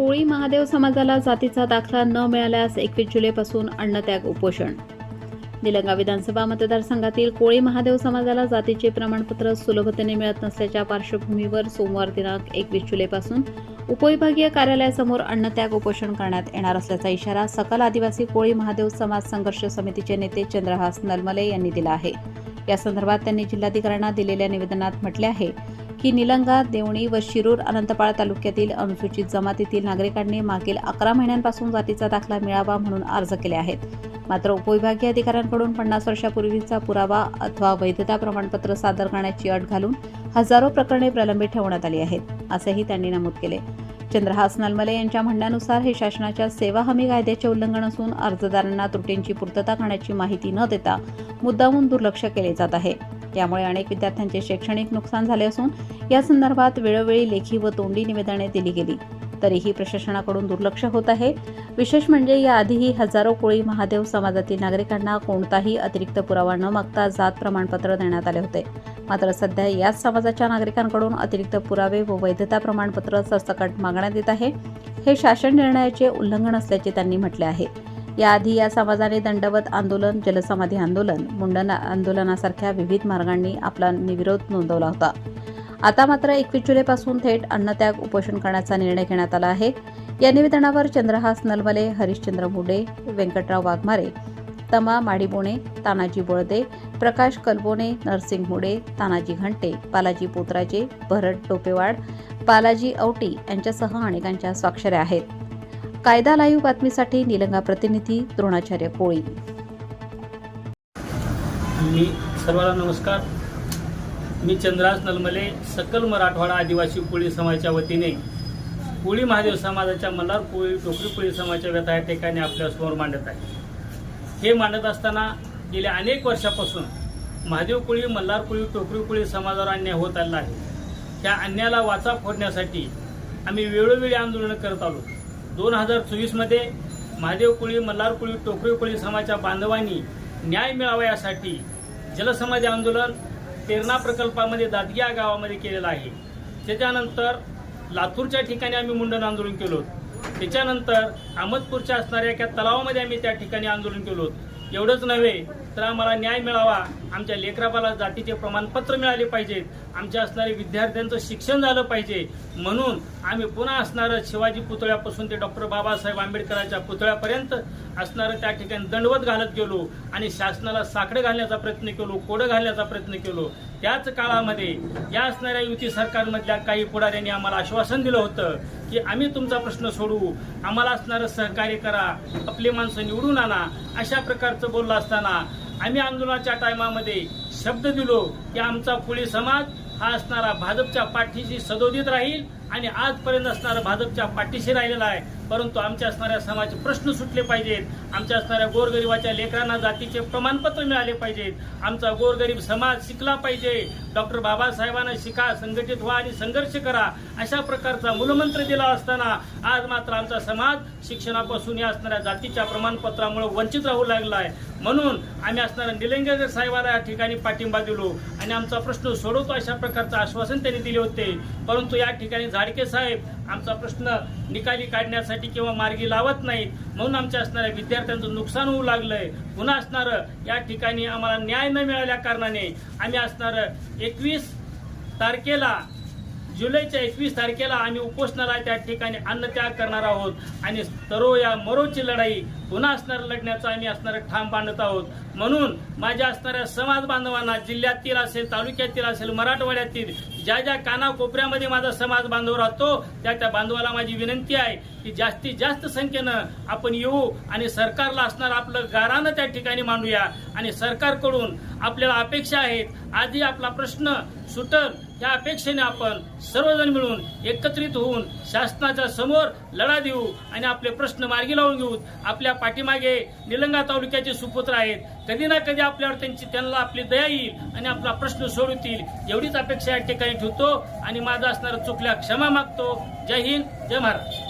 कोळी महादेव समाजाला जातीचा दाखला न मिळाल्यास एकवीस जुलैपासून अन्नत्याग उपोषण. निलंगा विधानसभा मतदारसंघातील कोळी महादेव समाजाला जातीचे प्रमाणपत्र सुलभतेने मिळत नसल्याच्या पार्श्वभूमीवर सोमवार दिनांक एकवीस जुलैपासून उपविभागीय कार्यालयासमोर अन्नत्याग उपोषण करण्यात येणार असल्याचा इशारा सकल आदिवासी कोळी महादेव समाज संघर्ष समितीचे नेते चंद्रहास नलमले यांनी दिला आहे. या संदर्भात त्यांनी जिल्हाधिकाऱ्यांना दिलेल्या निवेदनात म्हटले आहे की निलंगा देवणी व शिरूर अनंतपाळ तालुक्यातील अनुसूचित जमातीतील नागरिकांनी मागील अकरा महिन्यांपासून जातीचा दाखला मिळावा म्हणून अर्ज केले आहेत. मात्र उपविभागीय अधिकाऱ्यांकडून पन्नास वर्षापूर्वीचा पुरावा अथवा वैधता प्रमाणपत्र सादर करण्याची अट घालून हजारो प्रकरणे प्रलंबित ठेवण्यात आली आहेत असेही त्यांनी नमूद केले. चंद्रहास नलमले यांच्या म्हणण्यानुसार हे शासनाच्या सेवा हमी कायद्याचे उल्लंघन असून अर्जदारांना त्रुटींची पूर्तता करण्याची माहिती न देता मुद्दामून दुर्लक्ष केले जात आहे. त्यामुळे अनेक विद्यार्थ्यांचे शैक्षणिक नुकसान झाले असून या संदर्भात वेळोवेळी लेखी व तोंडी निवेदने दिली गेली. तरीही प्रशासनाकडून दुर्लक्ष होत आहे. विशेष म्हणजे याआधीही हजारो कोळी महादेव समाजातील नागरिकांना कोणताही अतिरिक्त पुरावा न मागता जात प्रमाणपत्र देण्यात आले होते. मात्र सध्या याच समाजाच्या नागरिकांकडून अतिरिक्त पुरावे व वैधता प्रमाणपत्र सरसकट मागण्यात येत आहे. हे शासन निर्णयाचे उल्लंघन असल्याचे त्यांनी म्हटले आहे. याआधी या समाजाने दंडवत आंदोलन जलसमाधी आंदोलन मुंडन आंदोलनासारख्या विविध मार्गांनी आपला निविरोध नोंदवला होता. आता मात्र एकवीस जुलैपासून थेट अन्नत्याग उपोषण करण्याचा निर्णय घेण्यात आला आहे. या निवेदनावर चंद्रहास नलमले हरिश्चंद्र मुडे व्यंकटराव वाघमारे तमा माडीबोणे तानाजी बळदे प्रकाश कलबोणे नरसिंग मुडे तानाजी घंटे बालाजी पोत्राजे भरत टोपेवाड बालाजी औटी यांच्यासह अनेकांच्या स्वाक्षऱ्या आहेत. कायदा लाईव्ह बातमीसाठी निलंगा प्रतिनिधी द्रोणाचार्य कोळी. मी सर्वांना नमस्कार. मी चंद्रास नलमले सकल मराठवाडा आदिवासी कोळी समाजाच्या वतीने कोळी महादेव समाजाच्या मल्हार कोळी टोकरी कोळी समाजाच्या व्यथा या ठिकाणी आपल्यासमोर मांडत आहे. हे मांडत असताना गेल्या अनेक वर्षापासून महादेव कोळी मल्हार कोळी टोकरी कोळी समाजावर अन्याय होत आलेला आहे. त्या अन्यायाला वाचा फोडण्यासाठी आम्ही वेळोवेळी आंदोलनं करत आलो. दोन हजार चोवीसमध्ये महादेव कोळी मल्हार कोळी टोकरी कोळी समाजाच्या बांधवांनी न्याय मिळावा यासाठी जलसमाधी आंदोलन तेरणा प्रकल्पामध्ये दादग्या गावामध्ये केलेलं आहे. त्याच्यानंतर लातूरच्या ठिकाणी आम्ही मुंडन आंदोलन केलो त्याच्यानंतर अहमदपूरच्या असणाऱ्या एका तलावामध्ये आम्ही त्या ठिकाणी आंदोलन केलो एवढंच नव्हे तर आम्हाला न्याय मिळावा. आमच्या लेकराबाला जातीचे प्रमाणपत्र मिळाले पाहिजेत आमच्या असणारे विद्यार्थ्यांचं शिक्षण झालं पाहिजे. म्हणून आम्ही पुन्हा असणारं शिवाजी पुतळ्यापासून ते डॉक्टर बाबासाहेब आंबेडकरांच्या पुतळ्यापर्यंत असणारं त्या ठिकाणी दंडवत घालत गेलो आणि शासनाला साकडं घालण्याचा प्रयत्न केलो कोडं घालण्याचा प्रयत्न केलो. त्याच काळामध्ये या असणाऱ्या युती सरकारमधल्या काही पुढाऱ्यांनी आम्हाला आश्वासन दिलं होतं की आम्ही तुमचा प्रश्न सोडवू आम्हाला असणारं सहकार्य करा. आपली माणसं निवडून आणा. अशा प्रकारचं बोललं असताना आम्ही आंदोलनाच्या टायमामध्ये शब्द दिलो की आमचा कोळी समाज हा असणारा भाजपच्या पाठीशी सदोदित राहील आणि आजपर्यंत असणारा भाजपच्या पाठीशी राहिलेला आहे. परंतु आमच्या असणाऱ्या समाज प्रश्न सुटले पाहिजेत. आमच्या असणाऱ्या गोरगरिबाच्या लेकरांना जातीचे प्रमाणपत्र मिळाले पाहिजेत. आमचा गोरगरीब समाज शिकला पाहिजे. डॉक्टर बाबासाहेबांना शिका संघटित व्हा आणि संघर्ष करा. अशा प्रकारचा मूलमंत्र दिला असताना आज मात्र आमचा समाज शिक्षणापासून या असणाऱ्या जातीच्या प्रमाणपत्रामुळे वंचित राहू लागला आहे. म्हणून आम्ही असणाऱ्या निलंगेकर साहेबाला या ठिकाणी पाठिंबा दिलो आणि आमचा प्रश्न सोडवतो अशा प्रकारचं आश्वासन त्यांनी दिले होते. परंतु या ठिकाणी झाडके साहेब आमचा प्रश्न निकाली काढण्यासाठी किंवा मार्गी लावत नाहीत म्हणून आमच्या असणाऱ्या विद्यार्थ्यांचं नुकसान होऊ लागलंय. पुन्हा असणारं या ठिकाणी आम्हाला न्याय न मिळाल्या कारणाने आम्ही असणारं एकवीस तारखेला जुलैच्या एकवीस तारखेला आम्ही उपोषणाला त्या ठिकाणी अन्नत्याग करणार आहोत. आणि तरो या मरोची लढाई पुन्हा असणार लढण्याचा आम्ही असणारं ठाम बांधत आहोत. म्हणून माझ्या असणाऱ्या समाज बांधवांना जिल्ह्यातील असेल तालुक्यातील असेल मराठवाड्यातील ज्या ज्या कानाकोपऱ्यामध्ये माझा समाज बांधव राहतो त्या त्या बांधवाला माझी विनंती आहे की जास्तीत जास्त संख्येनं आपण येऊ आणि सरकारला असणार आपलं गारानं त्या ठिकाणी मांडूया. आणि सरकारकडून आपल्याला अपेक्षा आहेत. आधी आपला प्रश्न सुटल. या अपेक्षेने आपण सर्वजण मिळून एकत्रित होऊन शासनाच्या समोर लढा देऊ आणि आपले प्रश्न मार्गी लावून घेऊ. आपल्या पाठीमागे निलंगा तालुक्याचे सुपुत्र आहेत. कधी ना कधी आपल्यावर त्यांची त्यांना आपली दया येईल आणि आपला प्रश्न सोडवतील. एवढीच अपेक्षा या ठिकाणी ठेवतो आणि माझा असणारा चुकल्या क्षमा मागतो. जय हिंद जय महाराज